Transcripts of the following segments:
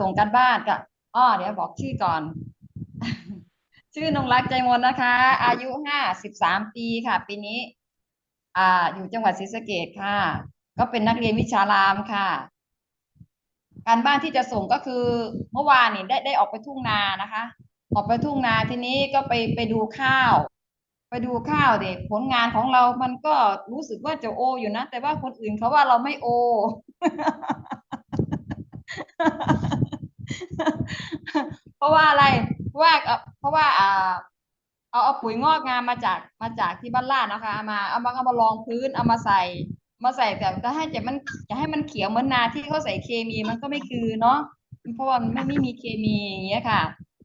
ส่งกันบ้านก็อ้อเดี๋ยวบอกชื่อก่อน ชื่อนงรักใจมนนะคะ อายุห้าสิบสามปีค่ะ ปีนี้ อ่า อยู่จังหวัดศรีสะเกษค่ะ ก็เป็นนักเรียนวิชารามค่ะ การบ้านที่จะส่งก็คือเมื่อวานนี่ได้ได้ออกไปทุ่งนานะคะ ออกไปทุ่งนาทีนี้ก็ไปไปดูข้าว ไปดูข้าวเด็กผลงานของเรามันก็รู้สึกว่าจะโออยู่นะ แต่ว่าคนอื่นเขาว่าเราไม่โอ เพราะว่าอะไรว่าเพราะว่าอ่าเอาเอาปุ๋ยงอกงามมาจากมาจากที่บ้านลาดนะคะเอามาเอามาเอามาลองพื้นเอามาใส่ มาใส่แต่จะให้จะมันจะให้มันเขียวเหมือนนาที่เขาใส่เคมีมันก็ไม่คือเนาะเพราะว่ามันไม่ไม่มีเคมีอย่างเงี้ยค่ะ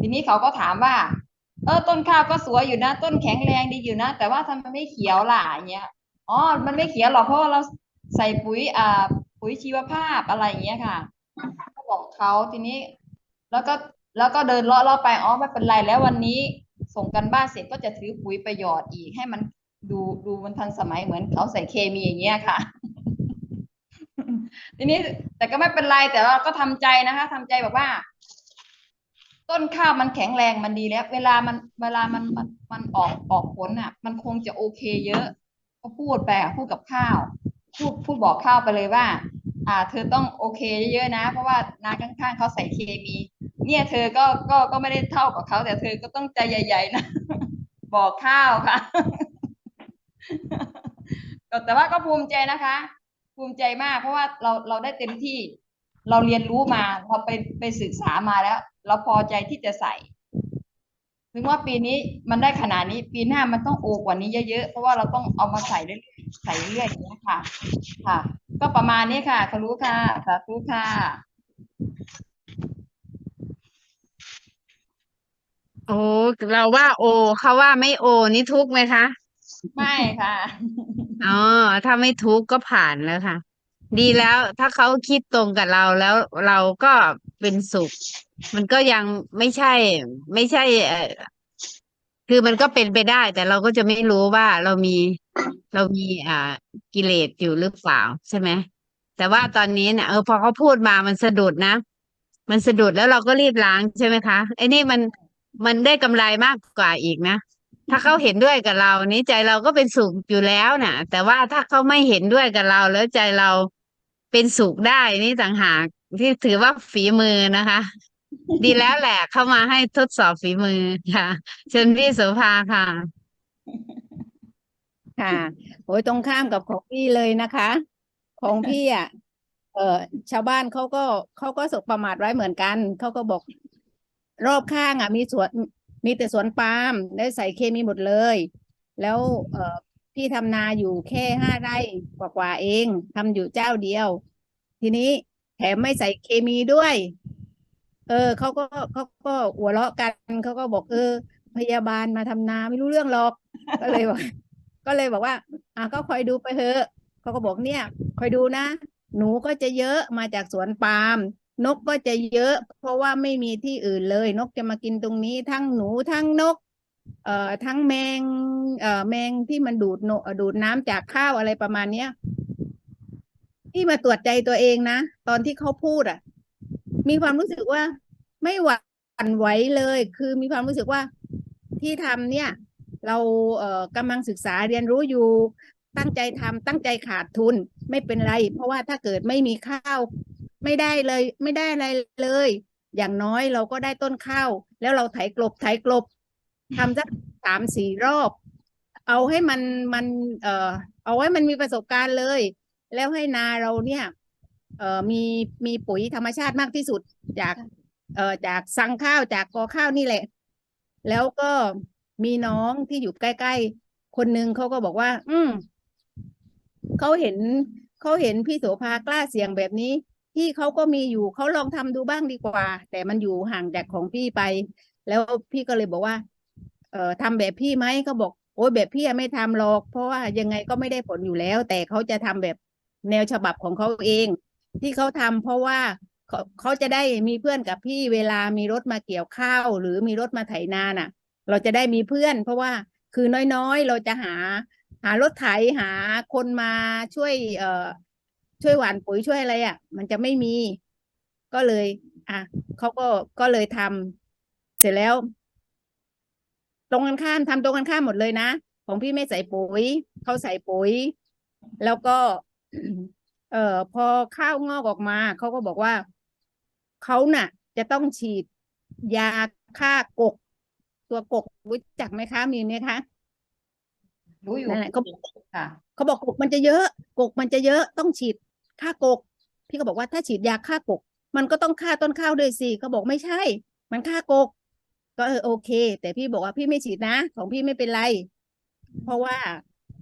ทีนี้เขาก็ถามว่า เออต้นข้าวก็สวยอยู่นะ ต้นแข็งแรงดีอยู่นะ แต่ว่าทำไมไม่เขียวล่ะอย่างเงี้ยอ๋อมันไม่เขียวหรอกเพราะว่าเราใส่ปุ๋ยอ่าปุ๋ยชีวภาพอะไรอย่างเงี้ยค่ะ ก็บอกเขาทีนี้ แล้วก็แล้วก็เดินเลาะเลาะไปอ๋อไม่เป็นไรแล้ววันนี้ส่งกันบ้านเสร็จก็จะถือปุ๋ยไปหยอดอีกให้มันดูดูมันทันสมัยเหมือนเขาใส่เคมีอย่างเงี้ยค่ะ ทีนี้แต่ก็ไม่เป็นไรแต่ว่าก็ทำใจนะคะทำใจแบบว่า ต้นข้าวมันแข็งแรงมันดีแล้ว เวลามันเวลามันมันมันออกออกผลอะ มันคงจะโอเคเยอะ ก็พูดไปอะพูดกับข้าว พูดพูดบอกข้าวไปเลยว่า อ่า เธอต้องโอเคเยอะๆนะ เพราะว่านาข้างๆเขาใส่เคมี เนี่ยเธอก็ก็ก็ไม่ได้เท่ากับเขาแต่เธอก็ต้องใจใหญ่ ๆ นะ บอกข้าวค่ะแต่ว่าก็ภูมิใจนะคะ ภูมิใจมาก เพราะว่าเราเราได้เต็มที่ เราเรียนรู้มาเราไปไปศึกษามาแล้ว เราพอใจที่จะใส่ถึงว่าปีนี้มันได้ขนาดนี้ ปีหน้ามันต้องโอกว่านี้เยอะๆเพราะว่าเราต้องเอามาใส่เรื่อยๆใส่เรื่อยๆอย่างนี้ค่ะ ค่ะ ก็ประมาณนี้ค่ะขอรู้ค่ะสาธุค่ะโอ้เราว่าโอเขาว่าไม่โอนี่ทุกข์ไหมคะ ไม่ค่ะอ๋อถ้าไม่ทุกข์ก็ผ่านแล้วค่ะ ดีแล้วถ้าเขาคิดตรงกับเราแล้วเราก็เป็นสุข มันก็ยังไม่ใช่ ไม่ใช่เอ่อ คือมันก็เป็นไปได้ แต่เราก็จะไม่รู้ว่าเรามีเรามีอ่ากิเลสอยู่หรือเปล่าใช่ไหมแต่ว่าตอนนี้เนี่ยเออพอเขาพูดมามันสะดุดนะ มันสะดุดแล้วเราก็รีบล้างใช่ไหมคะไอ้นี่มันมันได้กำไรมากกว่าอีกนะถ้าเขาเห็นด้วยกับเรานี้ใจเราก็เป็นสุขอยู่แล้วน่ะ แต่ว่าถ้าเขาไม่เห็นด้วยกับเรา แล้วใจเราเป็นสุขได้นี่ต่างหากที่ถือว่าฝีมือนะคะ ดีแล้วแหละเข้ามาให้ทดสอบฝีมือค่ะ เชิญพี่โสภาค่ะ ค่ะโอ้ยตรงข้ามกับของพี่เลยนะคะ ของพี่อะเออชาวบ้านเขาก็เขาก็สบประมาทไว้เหมือนกันเขาก็บอก รอบข้างอะ มีสวนมีแต่สวนปาล์มได้ใส่เคมีหมดเลย แล้วเออพี่ทำนาอยู่แค่ห้าไร่กว่าๆเองทำอยู่เจ้าเดียว ทีนี้แถมไม่ใส่เคมีด้วย เออเขาก็เขาก็หัวเราะกันเขาก็บอกเออ พยาบาลมาทำนาไม่รู้เรื่องหรอก ก็เลยบอกก็เลยบอกว่า อะก็คอยดูไปเถอะเขาก็บอกเนี่ย คอยดูนะ หนูก็จะเยอะมาจากสวนปาล์มนกก็จะเยอะ เพราะว่าไม่มีที่อื่นเลย นกจะมากินตรงนี้ทั้งหนูทั้งนก เอ่อทั้งแมง เอ่อแมงที่มันดูดนดูดน้ำจากข้าวอะไรประมาณเนี้ยที่มาตรวจใจตัวเองนะ ตอนที่เขาพูดอะ มีความรู้สึกว่าไม่หวั่นไหวเลย คือมีความรู้สึกว่าที่ทำเนี่ย เราเอ่อกำลังศึกษาเรียนรู้อยู่ตั้งใจทำตั้งใจขาดทุนไม่เป็นไร เพราะว่าถ้าเกิดไม่มีข้าว ไม่ได้เลย ไม่ได้อะไรเลย อย่างน้อยเราก็ได้ต้นข้าวแล้วเราไถกลบไถกลบทำสักสามสี่รอบ เอาให้มันมัน เอ่อ เอาไว้มันมีประสบการณ์เลย แล้วให้นาเราเนี่ย เอ่อมีมีปุ๋ยธรรมชาติมากที่สุดจากเอ่อจากสั่งข้าวจากกอข้าวนี่แหละ แล้วก็มีน้องที่อยู่ใกล้ ๆ คนหนึ่งเขาก็บอกว่า อืมเขาเห็นเขาเห็นพี่โสภากล้าเสี่ยงแบบนี้ พี่เขาก็มีอยู่เขาลองทำดูบ้างดีกว่า แต่มันอยู่ห่างจากของพี่ไป แล้วพี่ก็เลยบอกว่า เอ่อทำแบบพี่ไหมเขาบอกโอ้ยแบบพี่อะไม่ทำหรอก เพราะว่ายังไงก็ไม่ได้ผลอยู่แล้ว แต่เขาจะทำแบบแนวฉบับของเขาเอง ที่เขาทำเพราะว่าเขาเขาจะได้มีเพื่อนกับพี่เวลามีรถมาเกี่ยวข้าว หรือมีรถมาไถนาน่ะ เราจะได้มีเพื่อน เพราะว่าคือน้อยๆ เราจะหา หารถไถหาคนมาช่วย เอ่อช่วยหว่านปุ๋ยช่วยอะไรอะ มันจะไม่มี ก็เลย อะเขาก็ก็เลยทำเสร็จแล้ว ตรงกันข้ามทำตรงกันข้ามหมดเลยนะของพี่ไม่ใส่ปุ๋ยเขาใส่ปุ๋ย แล้วก็ เอ่อพอข้าวงอกออกมาเขาก็บอกว่าเขาน่ะ จะต้องฉีดยาฆ่ากก ตัวกกรู้จักไหมคะมีไหมคะรู้อยู่นั่นแหละก็ค่ะเขาบอกกกมันจะเยอะ กกมันจะเยอะต้องฉีดฆ่ากก พี่ก็บอกว่าถ้าฉีดยาฆ่ากก มันก็ต้องฆ่าต้นข้าวด้วยสิเขาบอกไม่ใช่ มันฆ่ากก ก็เออโอเค แต่พี่บอกว่าพี่ไม่ฉีดนะ ของพี่ไม่เป็นไร เพราะว่า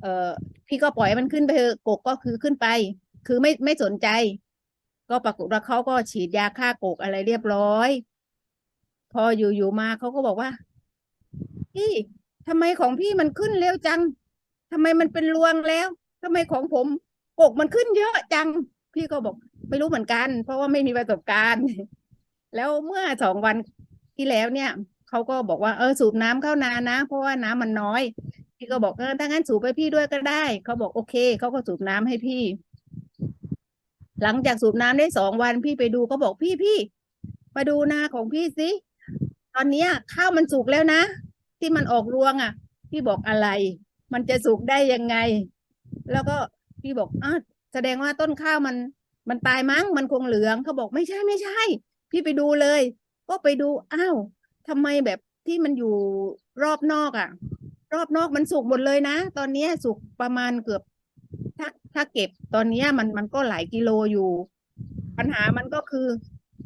เออพี่ก็ปล่อยให้มันขึ้นไปเถอะกกก็คือขึ้นไป คือไม่ไม่สนใจ ก็ปรากฏว่าเขาก็ฉีดยาฆ่ากกอะไรเรียบร้อย พออยู่อยู่มาเขาก็บอกว่า พี่ทำไมของพี่มันขึ้นเร็วจังทำไมมันเป็นรวงแล้วทำไมของผมกกมันขึ้นเยอะจัง พี่ก็บอกไม่รู้เหมือนกัน เพราะว่าไม่มีประสบการณ์ แล้วเมื่อสองวันที่แล้วเนี่ยเขาก็บอกว่าเออสูบน้ำเข้านานะ เพราะว่าน้ำมันน้อย พี่ก็บอกเออถ้างั้นสูบไปพี่ด้วยก็ได้เขาบอกโอเคเขาก็สูบน้ำให้พี่ หลังจากสูบน้ำได้สองวันพี่ไปดูก็บอกพี่พี่มาดูนาของพี่สิตอนเนี้ยข้าวมันสุกแล้วนะ ที่มันออกรวงอะ พี่บอกอะไร มันจะสุกได้ยังไง แล้วก็พี่บอกอะแสดงว่าต้นข้าวมัน มันตายมั้งมันคงเหลืองเขาบอกไม่ใช่ไม่ใช่ พี่ไปดูเลย ก็ไปดูอ้าวทำไมแบบที่มันอยู่รอบนอกอะ รอบนอกมันสุกหมดเลยนะ ตอนเนี้ยสุกประมาณเกือบ ถ้าถ้าเก็บตอนเนี้ยมันมันก็หลายกิโลอยู่ ปัญหามันก็คือ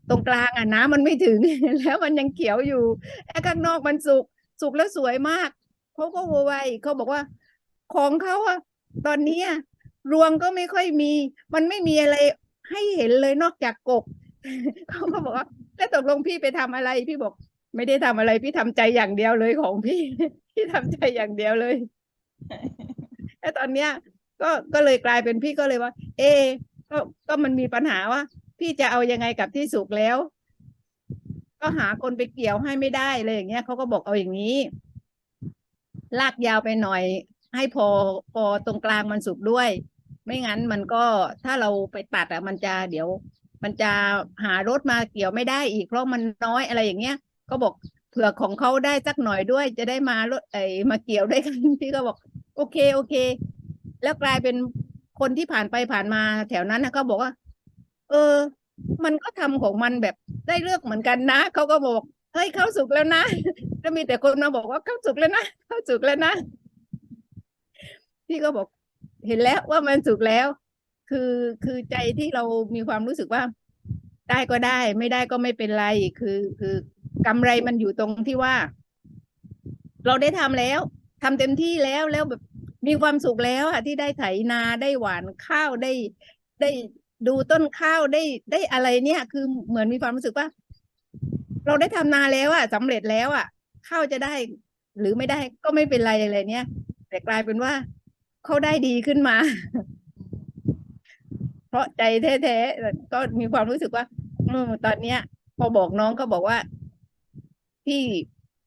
ตรงกลางอะน้ำมันไม่ถึง แล้วมันยังเขียวอยู่ไอ้ข้างนอกมันสุกสุกแล้วสวยมากเขาก็โวยวายอีกเขาบอกว่า ของเขาอะตอนเนี้ยรวงก็ไม่ค่อยมี มันไม่มีอะไรให้เห็นเลยนอกจากกบเขาก็บอกว่าแล้วตกลงพี่ไปทำอะไร พี่บอก ไม่ได้ทำอะไร พี่ทำใจอย่างเดียวเลยของพี่ พี่ทำใจอย่างเดียวเลยแล้วตอนเนี้ย ก็ก็เลยกลายเป็นพี่ก็เลยว่า เอ ก็ก็มันมีปัญหาว่า พี่จะเอายังไงกับที่สุกแล้ว ก็หาคนไปเกี่ยวให้ไม่ได้เลยอย่างเงี้ยเขาก็บอกเอาอย่างนี้ ลากยาวไปหน่อย ให้พอพอตรงกลางมันสุกด้วย ไม่งั้นมันก็ถ้าเราไปตัดอะมันจะเดี๋ยว มันจะหารถมาเกี่ยวไม่ได้อีกเพราะมันน้อยอะไรอย่างเงี้ยก็บอกเผื่อของเขาได้สักหน่อยด้วย จะได้มารถไอ้มาเกี่ยวด้วยกันพี่ก็บอก โอเคโอเค แล้วกลายเป็นคนที่ผ่านไปผ่านมาแถวนั้นนะก็บอกว่า เออ มันก็ทำของมันแบบได้เลือกเหมือนกันนะเขาก็บอกเฮ้ยเข้าสุกแล้วนะก็มีแต่คนมาบอกว่าเข้าสุกแล้วนะเข้าสุกแล้วนะพี่ก็บอกเห็นแล้วว่ามันสุกแล้ว คือคือใจที่เรามีความรู้สึกว่า ได้ก็ได้ ไม่ได้ก็ไม่เป็นไร คือ คือกำไรมันอยู่ตรงที่ว่า เราได้ทำแล้วทำเต็มที่แล้วแล้วแบบ มีความสุขแล้วอะที่ได้ไถนาได้หวานข้าวได้ได้ดูต้นข้าวได้ได้อะไรเนี่ย คือเหมือนมีความรู้สึกว่า เราได้ทำนาแล้วอะสำเร็จแล้วอะข้าวจะได้ หรือไม่ได้ก็ไม่เป็นไรอะไรเนี่ย แต่กลายเป็นว่าเขาได้ดีขึ้นมา เพราะใจแท้ๆก็มีความรู้สึกว่าอตอนเนี้ย พอบอกน้องก็บอกว่าพี่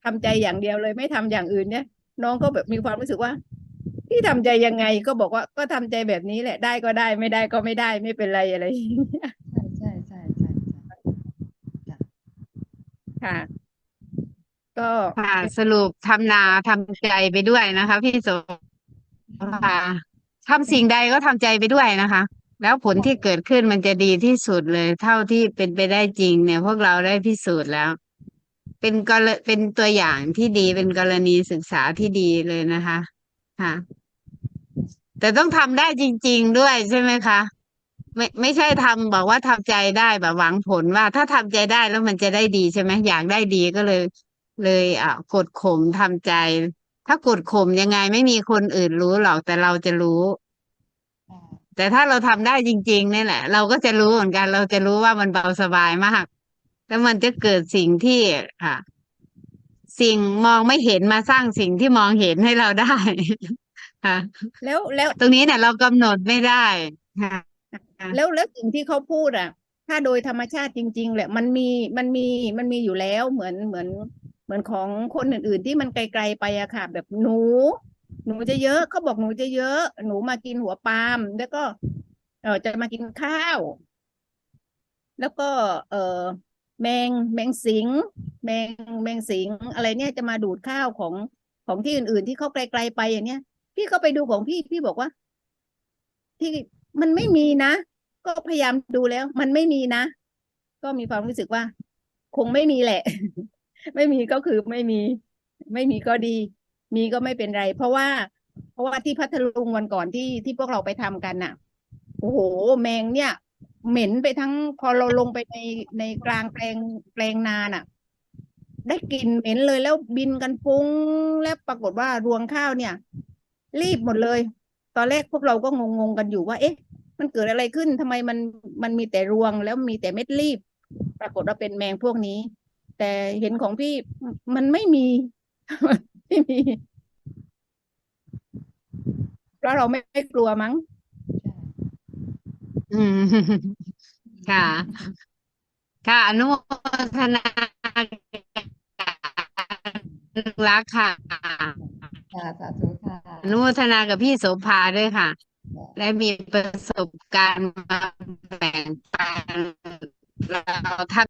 ทำใจอย่างเดียวเลย ไม่ทำอย่างอื่นเนี่ย น้องก็แบบมีความรู้สึกว่า พี่ทำใจยังไงก็บอกว่าก็ทำใจแบบนี้แหละได้ก็ได้ไม่ได้ก็ไม่ได้ไม่เป็นไรอะไรอย่างเงี้ยใช่ใช่ใช่ใช่ใช่ค่ะ ก็ค่ะสรุปทำนาทำใจไปด้วยนะคะ พี่โสภาทำสิ่งใดก็ทำใจไปด้วยนะคะ แล้วผลที่เกิดขึ้นมันจะดีที่สุดเลย เท่าที่เป็นไปได้จริงเนี่ย พวกเราได้พิสูจน์แล้ว เป็นกรเป็นตัวอย่างที่ดีเป็นกรณีศึกษาที่ดีเลยนะคะ ค่ะ แต่ต้องทำได้จริง ๆ ด้วยใช่ไหมคะ ไม่ไม่ใช่ทำบอกว่าทำใจได้แบบหวังผลว่า ถ้าทำใจได้แล้วมันจะได้ดีใช่ไหมอยากได้ดีก็เลย เลยอะกดข่มทำใจ ถ้ากดข่มยังไงไม่มีคนอื่นรู้หรอกแต่เราจะรู้ อ่าแต่ถ้าเราทำได้จริงๆนี่แหละ เราก็จะรู้เหมือนกัน เราจะรู้ว่ามันเบาสบายมากแล้วมันจะเกิดสิ่งที่ค่ะสิ่งมองไม่เห็นมาสร้างสิ่งที่มองเห็นให้เราได้ ค่ะ แล้วแล้วตรงนี้เนี่ยเรากำหนดไม่ได้ค่ะแล้วแล้วสิ่งที่เขาพูดอะ ถ้าโดยธรรมชาติจริง ๆ แหละมันมีมันมีมันมีอยู่แล้วเหมือนเหมือนเหมือนของคนอื่น ๆ ที่มันไกลๆไปอะค่ะ แบบหนู หนูจะเยอะเขาบอกหนูจะเยอะ หนูมากินหัวปาล์มแล้วก็ เออจะมากินข้าว แล้วก็ เออแมงแมงสิง แมงแมงสิงอะไรเนี่ยจะมาดูดข้าวของของที่อื่น ๆ ที่เขาไกลๆไปอย่างเนี้ย พี่ก็ไปดูของพี่พี่บอกว่า ที่มันไม่มีนะ ก็พยายามดูแล้ว มันไม่มีนะ ก็มีความรู้สึกว่า คงไม่มีแหละ ไม่มีก็คือไม่มี ไม่มีก็ดี มีก็ไม่เป็นไร เพราะว่า เพราะว่าที่พัทลุงวันก่อนที่ที่พวกเราไปทำกันน่ะโอ้โหแมงเนี่ย เหม็นไปทั้งพอเราลงไปในในกลางแปลงแปลงนาน่ะ ได้กลิ่นเหม็นเลยแล้วบินกันฟุ้ง แล้วปรากฏว่ารวงข้าวเนี่ย รีบหมดเลย ตอนแรกพวกเราก็งงๆกันอยู่ว่า เอ๊ะ มันเกิดอะไรขึ้นทำไมมันมันมีแต่รวงแล้วมีแต่เม็ดรีบ ปรากฏว่าเป็นแมงพวกนี้ แต่เห็นของพี่มันไม่มีไม่มีเพราะเราไม่ไม่กลัวมั้งอืมค่ะ ค่ะอนุโมทนารักค่ะ ค่ะสาธุค่ะอนุโมทนากับพี่โสภาด้วยค่ะ และมีประสบการณ์มาแบ่งปันเราทัก